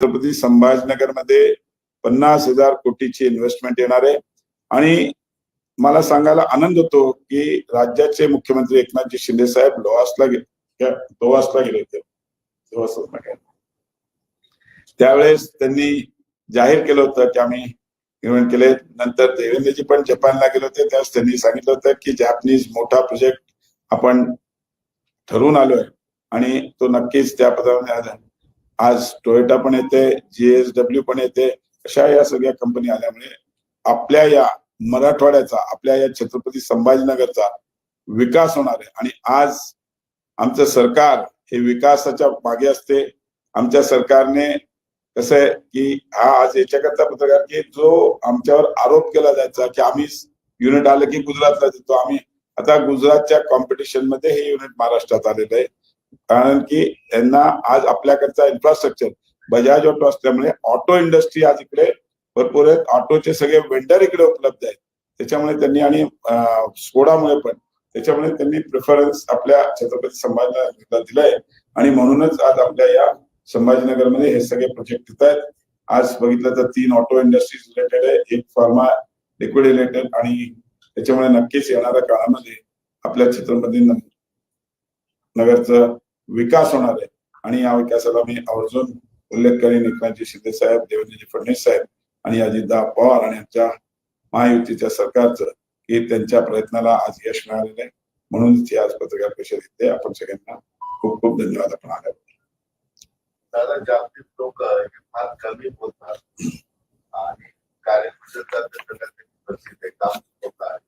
छत्रपती संभाजीनगरमध्ये पन्नास हजार कोटीची इन्व्हेस्टमेंट येणार आहे. आणि मला सांगायला आनंद होतो की राज्याचे मुख्यमंत्री एकनाथजी शिंदे साहेब लोहासला गेले. लोहासला गेले होते. त्यावेळेस त्यांनी जाहीर केलं होतं की आम्ही इव्हेंट केले. नंतर देवेंद्रजी पण जपानला गेले होते. त्यावेळेस त्यांनी सांगितलं होतं की जॅपनीज मोठा प्रोजेक्ट आपण ठरवून आलोय. आणि तो नक्कीच त्या पदावर आज टोयोटा पण येते जीएसडब्ल्यू पण येते अशा या सगळ्या कंपनी आल्यामुळे आपल्या या मराठवाड्याचा आपल्या या छत्रपती संभाजीनगरचा विकास होणार आहे. आणि आज आमचं सरकार हे विकासाच्या मागे असते. आमच्या सरकारने कसं आहे की हा आज याच्याकरता पत्रकार की जो आमच्यावर आरोप केला जायचा की आम्ही युनिट आलं की गुजरातला देतो आम्ही आता गुजरातच्या कॉम्पिटिशनमध्ये हे युनिट महाराष्ट्रात आलेलं आहे. कारण की यांना आज आपल्याकडचा इन्फ्रास्ट्रक्चर बजाज ऑटो असल्यामुळे ऑटो इंडस्ट्री आज इकडे भरपूर आहेत. ऑटोचे सगळे वेंडर इकडे उपलब्ध आहेत. त्याच्यामुळे त्यांनी आणि अं, स्कोडामुळे पण त्याच्यामुळे त्यांनी प्रेफरन्स आपल्या छत्रपती संभाजीनगरला दिलाय. आणि म्हणूनच आज आपल्या या संभाजीनगरमध्ये हे सगळे प्रोजेक्ट येत आहेत. आज बघितलं तर तीन ऑटो इंडस्ट्रीज रिलेटेड आहे. एक फार्मा लिक्विड रिलेटेड आणि त्याच्यामुळे नक्कीच येणाऱ्या काळामध्ये आपल्या छत्रपती नगरचं विकास होणार आहे. आणि या विकासाला मी आवर्जून उल्लेख करेन एकनाथजी शिंदे साहेब देवेंद्रजी फडणवीस साहेब आणि अजितदा पवार आणि आमच्या महायुतीच्या सरकारचं की त्यांच्या प्रयत्नाला आज यश मिळालेलं आहे. म्हणून आज पत्रकार परिषद येते आपण सगळ्यांना खूप खूप धन्यवाद आपण आल्या दादा जागतिक लोक हे फार कमी बोलतात. आणि कार्यक्षेत्रात त्यांचं काही काम होत आहे.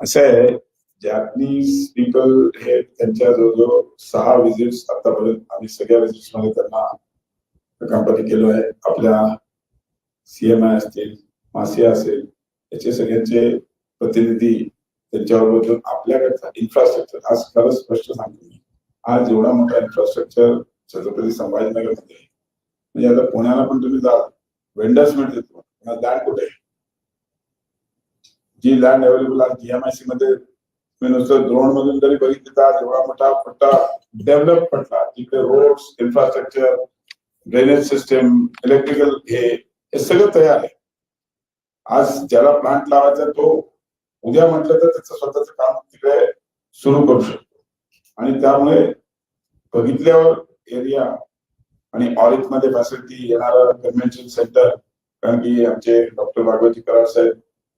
असं आहे जॅपनीज पीपल हे त्यांच्या जवळजवळ सहा विजिट्स आतापर्यंत आम्ही सगळ्या विजिट्समध्ये त्यांना कंपनी केलो आहे आपल्या सीएमआय असतील मासिया असेल याचे सगळ्यांचे प्रतिनिधी त्यांच्यावर बघून आपल्याकडचा इन्फ्रास्ट्रक्चर आज खरंच स्पष्ट सांगतो मी आज एवढा मोठा इन्फ्रास्ट्रक्चर छत्रपती संभाजीनगरमध्ये आहे. म्हणजे आता पुण्याला पण तुम्ही जा वेंडर्स मिळते तुम्हाला लँड कुठे आहे? जी लँड अवेलेबल आहे जीएमआयसी मध्ये मी नुसतं द्रोण मधून जरी बघितली तर आज एवढा मोठा पट्टा डेव्हलप पट्टा जिकडे roads infrastructure drainage system electrical हे हे सगळं तयार आहे. आज ज्याला प्लांट लावायचा तो उद्या म्हटलं तर त्याचं स्वतःचं काम तिकडे सुरू करू शकतो. आणि त्यामुळे बघितल्यावर एरिया आणि ऑरिटमध्ये फॅसिलिटी येणार कन्व्हेन्शन सेंटर कारण की आमचे डॉक्टर भागवती कराड साहेब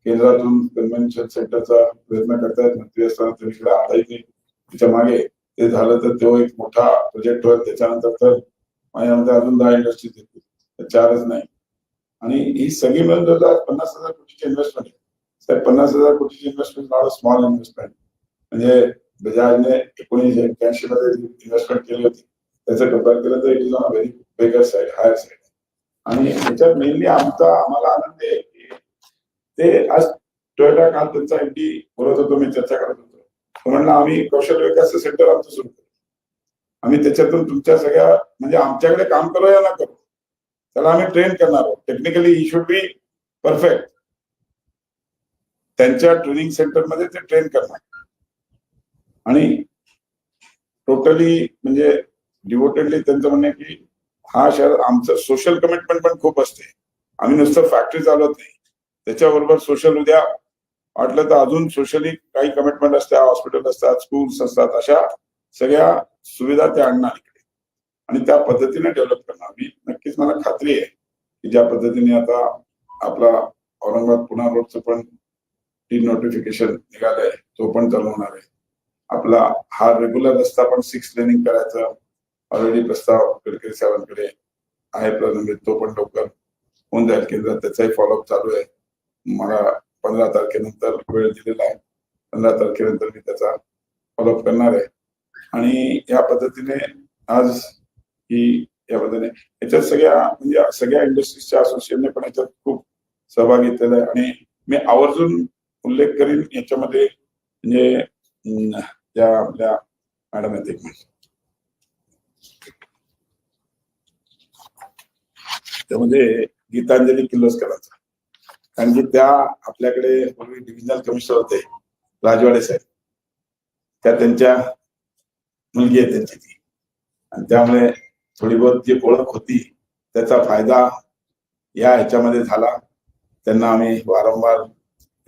केंद्रातून कन्व्हेन्शन सेंटरचा प्रयत्न करतायत मंत्री असताना ते इकडे आता त्याच्यामागे ते झालं तर तो एक मोठा प्रोजेक्ट होईल त्याच्यानंतर तर माझ्यामध्ये अजून दहा इंडस्ट्रीज येतील चारच नाही. आणि ही सगळी मिळून जवळजवळ पन्नास हजार कोटीची इन्व्हेस्टमेंट आहे. साहेब पन्नास हजार कोटीची इन्व्हेस्टमेंट नॉट स्मॉल इन्व्हेस्टमेंट म्हणजे बजाजने एकोणीसशे एक्क्याऐंशी मध्ये इन्व्हेस्टमेंट केली होती त्याचं कंपेअर केलं तर it is on a very bigger side higher side आणि त्याच्यात मेनली आमचा आम्हाला आनंद आहे ते आज टोयोटा काल त्यांचा एमडी बोलत होतो मी चर्चा करत होतो. तो म्हणला आम्ही कौशल्य विकास सेंटर आमचं सुरू करू. आम्ही त्याच्यातून तुमच्या सगळ्या म्हणजे आमच्याकडे काम करू या ना करू. त्याला आम्ही ट्रेन करणार आहोत. Technically he should be perfect त्यांच्या ट्रेनिंग सेंटरमध्ये ते ट्रेन करणार. आणि टोटली म्हणजे डिवोटेडली त्यांचं म्हणणं आहे की हा शहर आमचं सोशल कमिटमेंट पण खूप असते. आम्ही नुसतं फॅक्टरी चालवत नाही. त्याच्याबरोबर सोशल उद्या वाटलं तर अजून सोशली काही कमिटमेंट असतात हॉस्पिटल असतात स्कूल्स असतात अशा सगळ्या सुविधा त्या आणणार इकडे. आणि त्या पद्धतीने डेव्हलप करणार. मी नक्कीच मला खात्री आहे की ज्या पद्धतीने आता आपला औरंगाबाद पुणा रोडचं पण टी नोटिफिकेशन निघालंय तो पण चालू होणार आहे. आपला हा रेग्युलर रस्ता पण सिक्स लेनिंग करायचा. ऑलरेडी प्रस्ताव गडकरी साहेबांकडे आहे प्रलंबित तो पण लवकर होऊन जाईल केंद्रात. त्याचाही फॉलोअप चालू आहे. मला पंधरा तारखेनंतर वेळ दिलेला आहे. पंधरा तारखेनंतर मी त्याचा फॉलोअप करणार आहे. आणि या पद्धतीने आज ही या पद्धतीने याच्यात सगळ्या म्हणजे सगळ्या इंडस्ट्रीजच्या असोसिएशनने पण याच्यात खूप सहभाग घेतलेला आहे. आणि मी आवर्जून उल्लेख करीन याच्यामध्ये म्हणजे त्या आपल्या मॅडम आहेत एक मिनिट. त्यामध्ये गीतांजली किर्लोस्करांचा. कारण की त्या आपल्याकडे पूर्वी डिव्हिजनल कमिशनर होते राजवाडे साहेब. त्या त्यांच्या मुलगी आहे त्यांची ती. आणि त्यामुळे थोडी बहुत जी ओळख होती त्याचा फायदा या ह्याच्यामध्ये झाला. त्यांना आम्ही वारंवार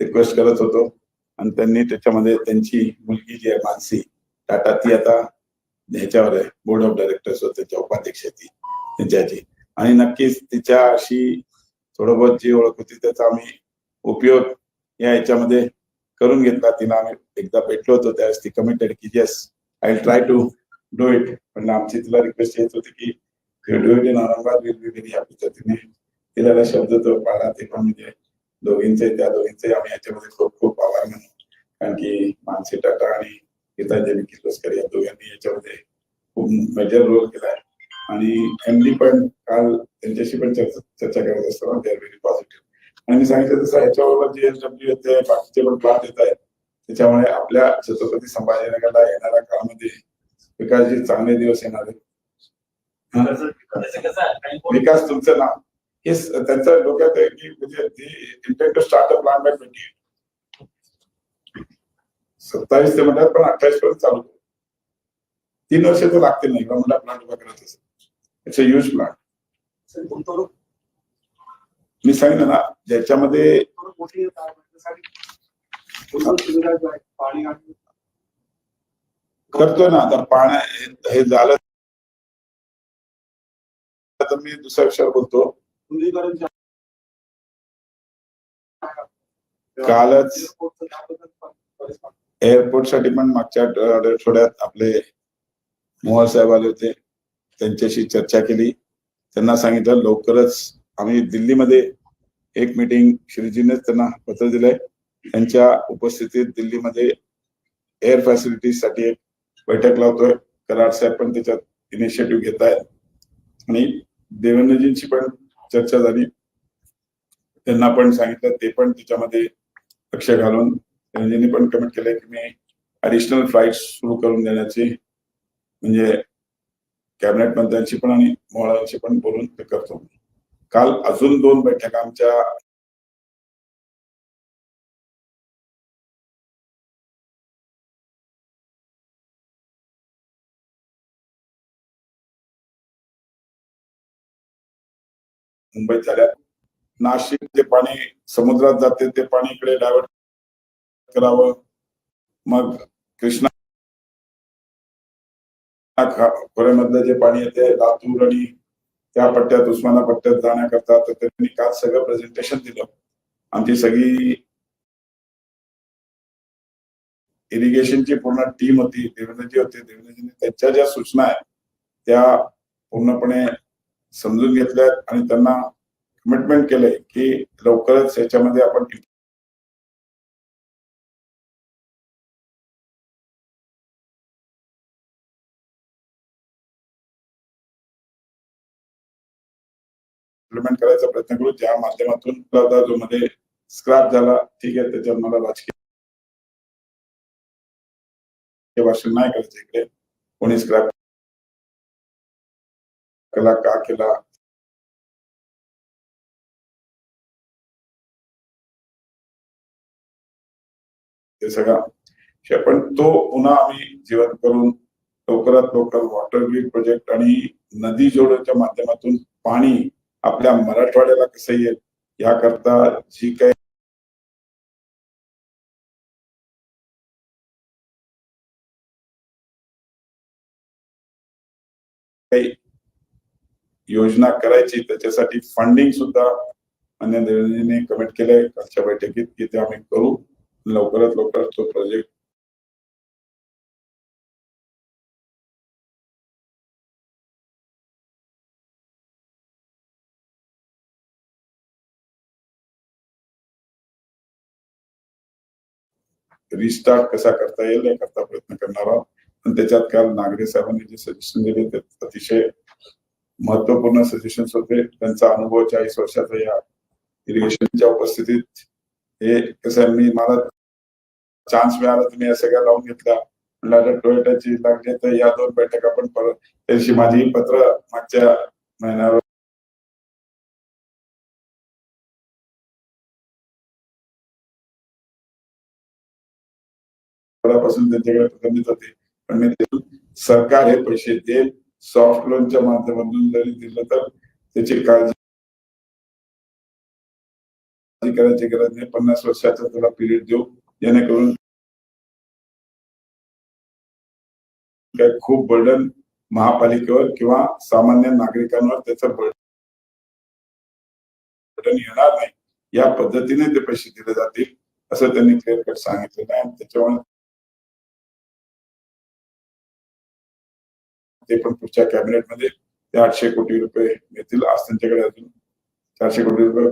रिक्वेस्ट करत होतो. आणि त्यांनी त्याच्यामध्ये त्यांची मुलगी जी आहे मानसी टाटा ती आता ह्याच्यावर आहे बोर्ड ऑफ डायरेक्टर्स त्याच्या उपाध्यक्ष आहे ती त्यांच्याची. आणि नक्कीच तिच्याशी थोडं बहुत जी ओळख होती त्याचा आम्ही उपयोग या ह्याच्यामध्ये करून घेतला. तिला आम्ही एकदा भेटलो होतो त्यावेळेस ती कमिटेड की yes I try to do it पण आमची तिला रिक्वेस्ट येत होती की do it in Aurangabad will be very happy तर तिने तिला शब्द तो पाळला. ते पण म्हणजे दोघींचे त्या दोघींचे आम्ही याच्यामध्ये खूप खूप आभार मानू कारण की मानसी टाटा आणि गीतांजली किर्लोस्कर या दोघांनी याच्यामध्ये खूप मेजर रोल केलाय आणि एमडी पण काल त्यांच्याशी पण चर्चा चर्चा करत असताना दे आर व्हेरी पॉझिटिव्ह आणि मी सांगितलं तसं याच्याबरोबर जी एस डब्ल्यू येते बाकीचे पण प्लॅन येत आहेत. त्याच्यामुळे आपल्या छत्रपती संभाजीनगरला येणाऱ्या काळामध्ये विकासजी चांगले दिवस येणार आहेत? कसं- कसं- विकास तुमचं नाव. हे त्यांच्या डोक्यात आहे की म्हणजे to start a plan by twenty सत्तावीस ते म्हणतात पण अठ्ठावीस पर्यंत चालू. तीन वर्ष तर लागतील नाही मोठा प्लांट उभा करायचा. असेल इट्स अ ह्यूज प्लांट मी सांगितलं ना ज्याच्यामध्ये करतोय ना तर पाण्या हे- झालं तर मी दुसऱ्या विषयावर बोलतो. कालच- एअरपोर्टसाठी पण मागच्या आठवड्यात आपले मोहर साहेब आले होते. त्यांच्याशी चर्चा केली. त्यांना सांगितलं लवकरच आम्ही दिल्लीमध्ये एक मीटिंग श्रीजीनेच त्यांना पत्र दिलंय. त्यांच्या उपस्थितीत दिल्लीमध्ये एअर फॅसिलिटीजसाठी एक बैठक लावतोय कराड साहेब पण त्याच्यात इनिशिएटिव्ह घेत आहेत. आणि देवेंद्रजींची पण चर्चा झाली. त्यांना पण सांगितलं ते पण त्याच्यामध्ये लक्ष घालून त्यांनी पण कमेंट केलंय की मी ऍडिशनल फ्लाईट सुरू करून देण्याची म्हणजे कॅबिनेट मंत्र्यांशी पण आणि मोहळांशी पण बोलून ते करतो. काल अजून दोन बैठका आमच्या मुंबईत झाल्या. नाशिक जे पाणी समुद्रात जाते ते पाणी इकडे डायव्हर्ट करावं. मग कृष्णा खा- खोऱ्यामधलं जे पाणी येते लातूर आणि त्या पट्ट्यात उस्माना पट्ट्यात जाण्याकरता तर त्यांनी काल सगळं प्रेझेंटेशन दिलं. आमची सगळी इरिगेशनची पूर्ण टीम होती देवेंद्रजी होते. देवेंद्रजीने त्यांच्या ज्या सूचना आहेत त्या पूर्णपणे समजून घेतल्यात आणि त्यांना कमिटमेंट केलंय की लवकरच याच्यामध्ये आपण इम्प्लिमेंट करायचा प्रयत्न करू. ज्या माध्यमातून जो मध्ये स्क्रॅप झाला ठीक आहे त्याच्यावर मला राजकीय भाषण नाही करायचं इकडे. कोणी स्क्रॅप केला का केला? ते सगळं. पण तो पुन्हा आम्ही जीवन करून लवकरात लवकर वॉटर ग्रीड प्रोजेक्ट आणि नदी जोडच्या माध्यमातून पाणी आपल्या मराठवाड्याला कसं येईल याकरता जी काही योजना करायची त्याच्यासाठी फंडिंग सुद्धा मान्य देवेंद्रजींनी कमिट केलंय. कालच्या बैठकीत की ते आम्ही करू. लवकरात लवकर तो प्रोजेक्ट रिस्टार्ट कसा करता येईल याकरता प्रयत्न करणार आहोत. आणि त्याच्यात काल नागरे साहेबांनी जे सजेशन दिले ते अतिशय महत्त्वपूर्ण सजेशन होते. त्यांचा अनुभव चाळीस वर्षाचा या इरिगेशनच्या उपस्थितीत हे कसं आहे, मी मला चान्स मिळाला तुम्ही या सगळ्या लावून घेतला म्हणलं टोयोटाची लागली तर या दोन बैठका पण परत त्यांची माझी पत्र मागच्या महिन्यावर तेव्हापासून त्यांच्याकडे प्रलंबित होते. पण मी ते सरकार हे पैसे देईल सॉफ्ट लोनच्या माध्यमातून जरी दिलं तर त्याची काळजी करायची गरज नाही. पन्नास वर्षाचा त्याला पिरियड देऊ. जेणेकरून काय खूप बर्डन महापालिकेवर किंवा सामान्य नागरिकांवर त्याचं बर्डन येणार नाही. या पद्धतीने ते पैसे दिले जातील असं त्यांनी क्लिअर कट सांगितलेलं आहे. त्याच्यामुळे ते पण पुढच्या कॅबिनेटमध्ये ते आठशे कोटी रुपये मिळतील. आज त्यांच्याकडे अजून चारशे कोटी रुपये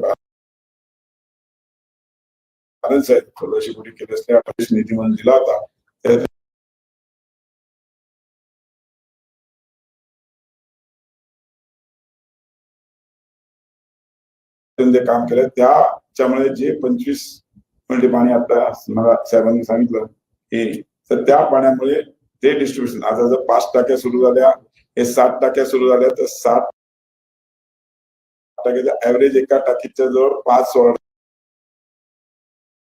बॅलन्स आहे चौदाशे कोटी केले असले अठ्ठावीस निधी म्हणून दिला होता. त्यांनी जे काम केलं त्याच्यामुळे जे पंचवीस म्हणजे पाणी आता मला साहेबांनी सांगितलं हे तर त्या पाण्यामुळे ते डिस्ट्रीब्युशन आता जर पाच टाक्या सुरू झाल्या हे सात टाक्या सुरू झाल्या तर सात टाक्याच्या ऍव्हरेज एका टाकीच्या जवळ पाच वॉर्ड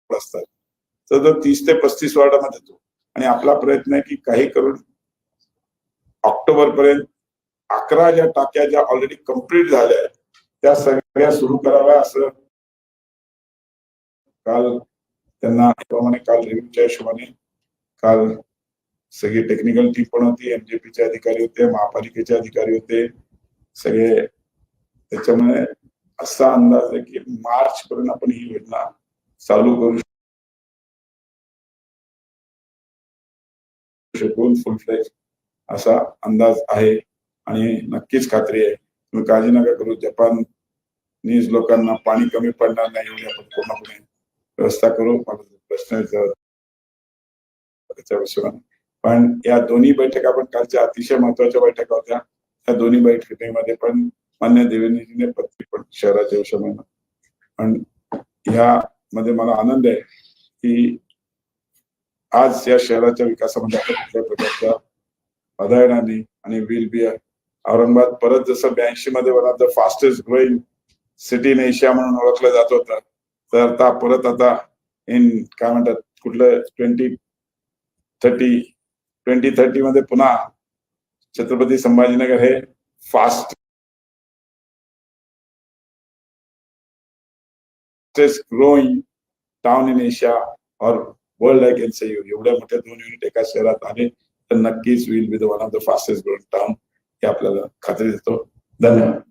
असतात. तर तो तीस ते पस्तीस वॉर्डामध्ये येतो. आणि आपला प्रयत्न आहे की काही करून ऑक्टोबर पर्यंत अकरा ज्या टाक्या ज्या ऑलरेडी कंप्लीट झाल्या आहेत त्या सगळ्या सुरू कराव्या असं काल त्यांना प्रमाणे काल रिव्ह्यूच्या हिशोबाने काल सगळी टेक्निकल टीम पण होती एमजेपीचे अधिकारी होते महापालिकेचे अधिकारी होते सगळे. त्याच्यामुळे असा अंदाज आहे की मार्च पर्यंत आपण ही योजना चालू करू शकून फुल फ्लेज असा अंदाज आहे. आणि नक्कीच खात्री आहे तुम्ही काळजी नका करू जपान नीज लोकांना पाणी कमी पडणार नाही एवढी आपण पूर्णपणे व्यवस्था करू. प्रश्न त्याच्या हिशोबाने पण या दोन्ही बैठका पण कालच्या अतिशय महत्त्वाच्या बैठका होत्या. त्या दोन्ही बैठकीमध्ये पण मान्य देवेंद्रजीने पत्रिक पण शहराच्या हिशोबाने. पण ह्या मध्ये मला आनंद आहे की आज या शहराच्या विकासामध्ये आपण कुठल्या प्रकारच्या बाधा आणि विल बी औरंगाबाद परत जसं ब्याऐंशी मध्ये one of the fastest growing city in Asia म्हणून ओळखलं जात होतं. तर आता परत आता इन काय म्हणतात कुठलं ट्वेंटी थर्टी ट्वेंटी थर्टी मध्ये पुन्हा छत्रपती संभाजीनगर हे fast growing town in Asia और वर्ल्ड आय कॅन से एवढ्या मोठ्या दोन युनिट एका शहरात आले तर नक्कीच will be the one of the fastest growing town हे आपल्याला खात्री देतो. धन्यवाद.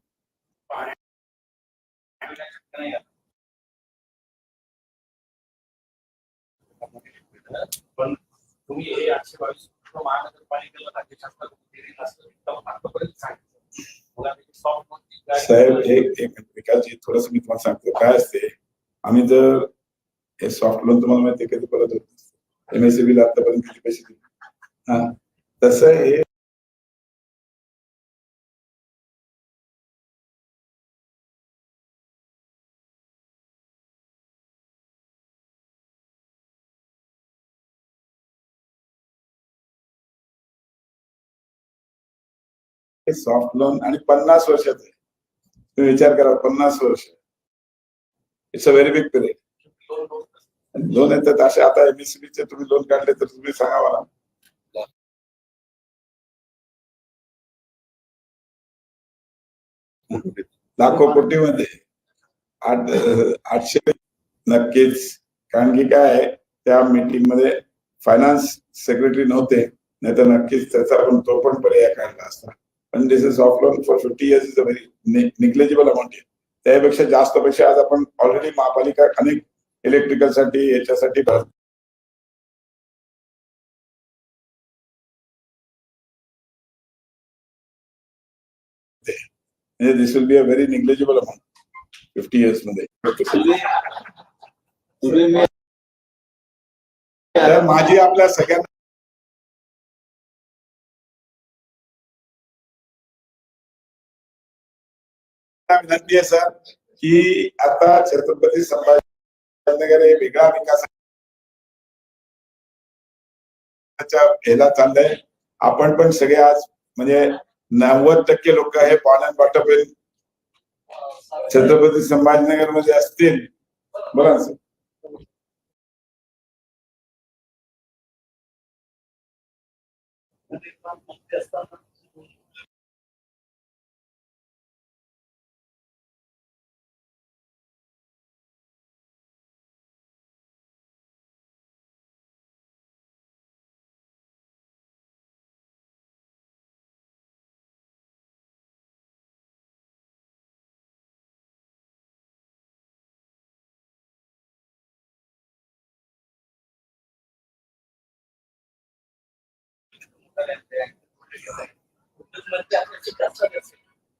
पण तुम्ही हे आठशे बावीस महानगरपालिकेला त्याची soft नोंदणी काय- साहेब एक एक थोडस मी तुम्हाला सांगतो. काय असते आम्ही जर हे सॉफ्ट लोन तुम्हाला माहिती कधी परत होत एमएससीबी आतापर्यंत किती पैसे दिले? हा. तसं हे सॉफ्ट लोन आणि पन्नास वर्षाचं आहे. तुम्ही विचार करा पन्नास वर्ष. It's a very big period loan येतात असे आता एमएससीबीचे तुम्ही लोन काढले तर तुम्ही सांगा मला. लाखो कोटी मध्ये आठ आठशे नक्कीच. कारण की काय आहे त्या मीटिंगमध्ये फायनान्स सेक्रेटरी नव्हते. नाही तर नक्कीच त्याचा पण तो पण पर्याय काढला असता. पण this is of loan for fifty years is a very negligible amount आहे त्यापेक्षा जास्त पैसे आज आपण ऑलरेडी महापालिका अनेक इलेक्ट्रिकलसाठी याच्यासाठी भर this will be a very negligible amount fifty इयर्समध्ये. माझी आपल्या सगळ्यांना विनंती आहे सर की आता छत्रपती संभाजीनगर हे वेगळा विकास ह्याला चाललंय. आपण पण सगळे आज म्हणजे नव्वद टक्के लोक हे पाण्यात वाटप छत्रपती संभाजीनगरमध्ये असतील बरोबर सर?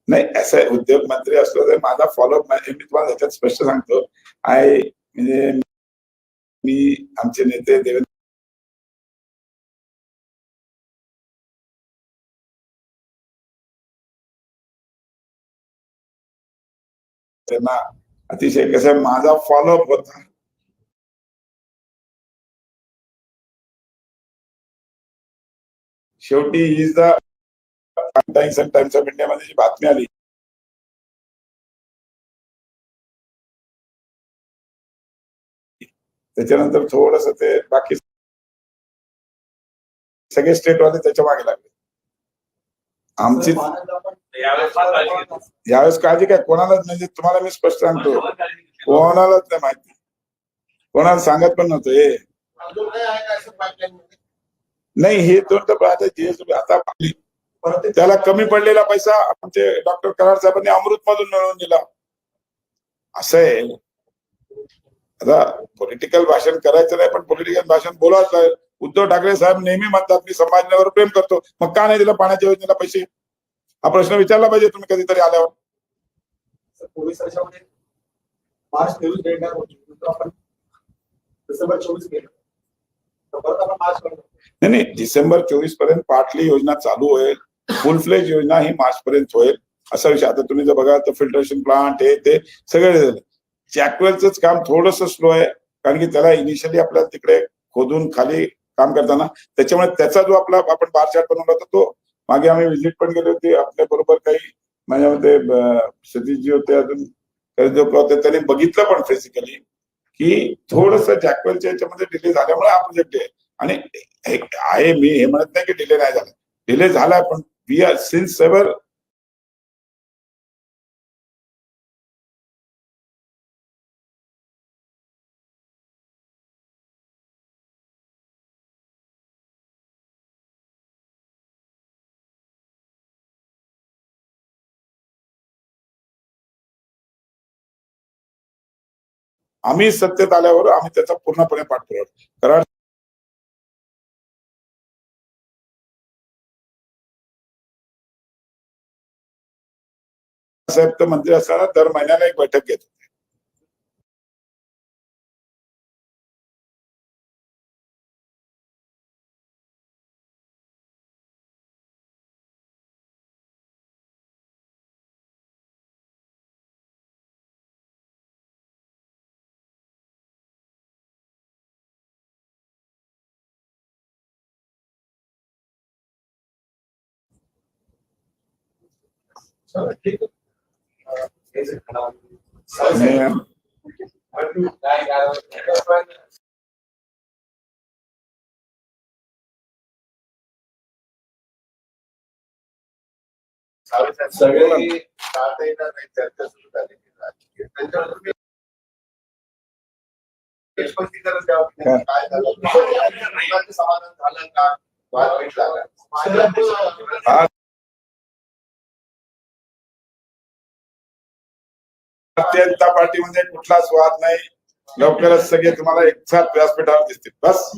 नाही असं उद्योग मंत्री असलो तर माझा फॉलोअप मी तुम्हाला याच्यात स्पष्ट सांगतो. आय म्हणजे मी आमचे नेते देवेंद्र त्यांना अतिशय कसं आहे, माझा फॉलोअप होता. शेवटी ही the Times and Times of इंडियामध्ये जी बातमी आली त्याच्यानंतर थोडस ते बाकी सगळे स्टेटवाले त्याच्यामागे लागले. आमची यावेळेस काळजी काय? कोणालाच म्हणजे तुम्हाला मी स्पष्ट सांगतो. कोणालाच नाही माहिती. कोणाला सांगत पण नव्हतं हे नाही हे आता GST आता त्याला कमी पडलेला पैसा आमचे डॉक्टर कराड साहेबांनी अमृत मधून मिळवून दिला. असं आहे. आता पॉलिटिकल भाषण करायचं नाही पण पॉलिटिकल भाषण बोलायचं आहे. उद्धव ठाकरे साहेब नेहमी म्हणतात मी संभाजीनगर प्रेम करतो. मग का नाही दिलं पाण्याच्या योजनेला पैसे? हा प्रश्न विचारला पाहिजे तुम्ही कधीतरी आल्यावर. पोलीस मार्च तेवीस आपण डिसेंबर चोवीस केलं तर परत आपण मार्च करतो नाही नाही डिसेंबर चोवीसपर्यंत पाटली योजना चालू होईल फुल फ्लेज योजना ही मार्च पर्यंत होईल असा विषय. आता तुम्ही जर बघा तर फिल्ट्रेशन प्लांट हे ते सगळे झाले. जॅकवेलच काम थोडस स्लो आहे कारण की त्याला इनिशियली आपल्याला तिकडे खोदून खाली काम करताना त्याच्यामुळे त्याचा जो आपला आपण बार चार्ट बनवला होता तो मागे आम्ही व्हिजिट पण केली होती आपल्या बरोबर काही माझ्यामध्ये मते सतीशजी होते अजून होते त्याने बघितलं पण फिजिकली की थोडस जॅकवेलच्या याच्यामध्ये डिले झाल्यामुळे हा प्रोजेक्ट आहे. आणि आहे मी हे म्हणत नाही की डिले नाही झाला. डिले झाला पण वी आर सिन्स सेव्हर आम्ही सत्तेत आल्यावर आम्ही त्याचा पूर्णपणे पाठपुरावा कराड साहेब तर मंत्री असताना दर महिन्याला एक बैठक घेत. सगळे नाही चर्चा सुरू झालेली स्पष्टीकरण द्यावं काय? झालं समाधान झालं का वाद का भारतीय जनता पार्टीमध्ये कुठलाच वाद नाही. लवकरच सगळे तुम्हाला एकसाथ व्यासपीठावर दिसतील. बस.